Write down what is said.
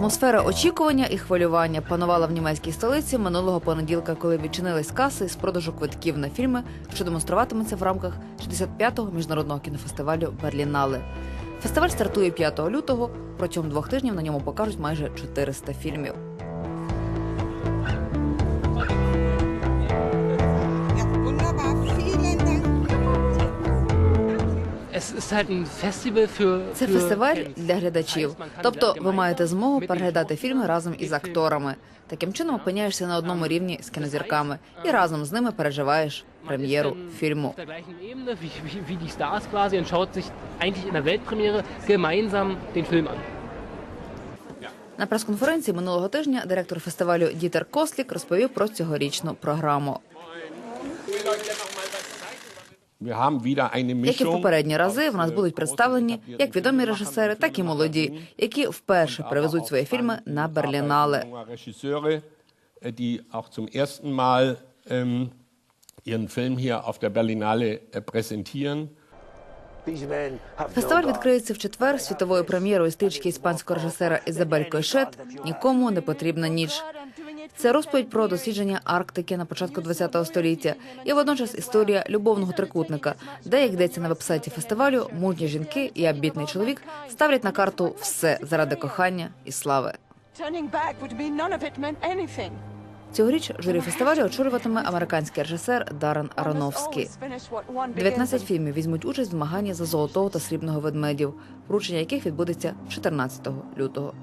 Атмосфера очікування і хвилювання панувала в німецькій столиці минулого понеділка, коли відчинились каси з продажу квитків на фільми, що демонструватимуться в рамках 65-го міжнародного кінофестивалю Берлінале. Фестиваль стартує 5 лютого. Протягом двох тижнів на ньому покажуть майже 400 фільмів. Це фестиваль для глядачів. Тобто, ви маєте змогу переглядати фільми разом із акторами. Таким чином опиняєшся на одному рівні з кінозірками і разом з ними переживаєш прем'єру фільму. На прес-конференції минулого тижня директор фестивалю Дітер Кослік розповів про цьогорічну програму. Як і в попередні рази, в нас будуть представлені як відомі режисери, так і молоді, які вперше привезуть свої фільми на Берлінале. Mal ähm, ihren Film hier auf der Berlinale präsentieren. Фестиваль відкриється в четвер світовою прем'єрою стрічки іспанського режисера Ізабель Койшет Нікому не потрібна ніч. Це розповідь про дослідження Арктики на початку ХХ століття і водночас історія любовного трикутника, де як йдеться на вебсайті фестивалю, мужні жінки і амбітний чоловік ставлять на карту все заради кохання і слави. Цьогоріч журі фестивалю очолюватиме американський режисер Даррен begins 19 фільмів візьмуть участь в змаганні за золотого та срібного ведмедів, вручення яких відбудеться 14 лютого.